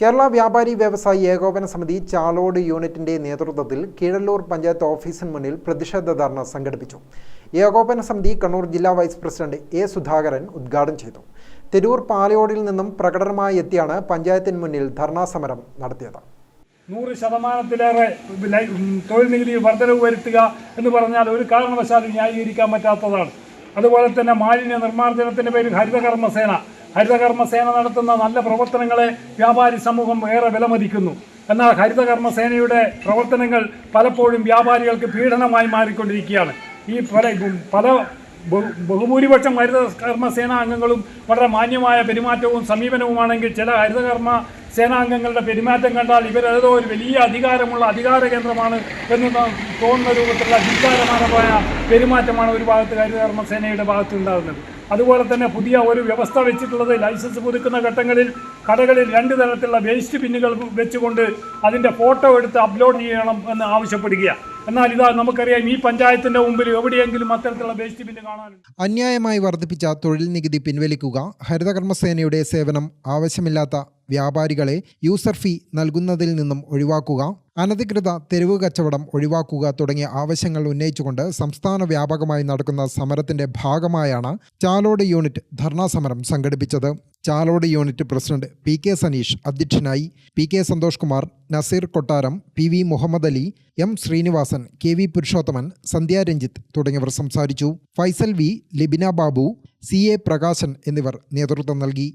കേരള വ്യാപാരി വ്യവസായി ഏകോപന സമിതി ചാലോട് യൂണിറ്റിന്റെ നേതൃത്വത്തിൽ കീഴല്ലൂർ പഞ്ചായത്ത് ഓഫീസിന് മുന്നിൽ പ്രതിഷേധ ധർണ സംഘടിപ്പിച്ചു. ഏകോപന സമിതി കണ്ണൂർ ജില്ലാ വൈസ് പ്രസിഡന്റ് എ സുധാകരൻ ഉദ്ഘാടനം ചെയ്തു. തെരൂർ പാലയോടിൽ നിന്നും പ്രകടനമായി എത്തിയാണ് പഞ്ചായത്തിന് മുന്നിൽ ധർണാ സമരം നടത്തിയത്. നൂറ് ശതമാനത്തിലേറെ തൊഴിൽ നികുതി വർധനവ് വരുത്തുക എന്ന് പറഞ്ഞാൽ ഒരു കാരണവശാലും ന്യായീകരിക്കാൻ പറ്റാത്തതാണ്. അതുപോലെ തന്നെ മാലിന്യ നിർമ്മാർജനത്തിന്റെ പേരിൽ ഹരിതകർമ്മസേന ഹരിതകർമ്മസേന നടത്തുന്ന നല്ല പ്രവർത്തനങ്ങളെ വ്യാപാരി സമൂഹം ഏറെ വിലമതിക്കുന്നു. എന്നാൽ ഹരിതകർമ്മസേനയുടെ പ്രവർത്തനങ്ങൾ പലപ്പോഴും വ്യാപാരികൾക്ക് പീഡനമായി മാറിക്കൊണ്ടിരിക്കുകയാണ്. ഈ പല പല ബഹു- ബഹുഭൂരിപക്ഷം ഹരിതകർമ്മ സേനാംഗങ്ങളും വളരെ മാന്യമായ പെരുമാറ്റവും സമീപനവുമാണെങ്കിൽ ചില ഹരിതകർമ്മ സേനാംഗങ്ങളുടെ പെരുമാറ്റം കണ്ടാൽ ഇവരേതോ ഒരു വലിയ അധികാരമുള്ള അധികാര കേന്ദ്രമാണ് എന്ന് തോന്നുന്ന രൂപത്തിലുള്ള അധികാരമാനമായ പെരുമാറ്റമാണ് ഒരു ഭാഗത്ത് ഹരിതകർമ്മ സേനയുടെ ഭാഗത്ത് ഉണ്ടാകുന്നത്. അതുപോലെ തന്നെ പുതിയ ഒരു വ്യവസ്ഥ വെച്ചിട്ടുള്ളത് ലൈസൻസ് പുതുക്കുന്ന ഘട്ടങ്ങളിൽ കടകളിൽ രണ്ട് തരത്തിലുള്ള വേസ്റ്റ് ബിന്നുകൾ വെച്ചുകൊണ്ട് അതിന്റെ ഫോട്ടോ എടുത്ത് അപ്ലോഡ് ചെയ്യണം എന്ന് ആവശ്യപ്പെടുകയാണ്. എന്നാൽ ഇതാ നമുക്കറിയാം ഈ പഞ്ചായത്തിന്റെ മുമ്പിൽ എവിടെയെങ്കിലും അത്തരത്തിലുള്ള വേസ്റ്റ് ബില്ല് കാണാനുണ്ട്. അന്യായമായി വർദ്ധിപ്പിച്ച തൊഴിൽ നികുതി പിൻവലിക്കുക ഹരിതകർമ്മസേനയുടെ സേവനം ആവശ്യമില്ലാത്ത വ്യാപാരികളെ യൂസർ ഫീ നൽകുന്നതിൽ നിന്നും ഒഴിവാക്കുക അനധികൃത തെരുവ് കച്ചവടം ഒഴിവാക്കുക തുടങ്ങിയ ആവശ്യങ്ങൾ ഉന്നയിച്ചുകൊണ്ട് സംസ്ഥാന വ്യാപകമായി നടക്കുന്ന സമരത്തിന്റെ ഭാഗമായാണ് ചാലോട് യൂണിറ്റ് ധർണാ സമരം സംഘടിപ്പിച്ചത്. Chalode unit president P K Saneesh അധ്യക്ഷനായി P K Santhosh Kumar Naseer Kottaram P V Muhammad Ali M Sreenivasan K V Purushothaman Sandhya Ranjith തുടങ്ങിയവർ സംസാരിച്ചു. Faisal V Libina Babu C A Prakashan എന്നിവർ നേതൃത്വം നൽകി.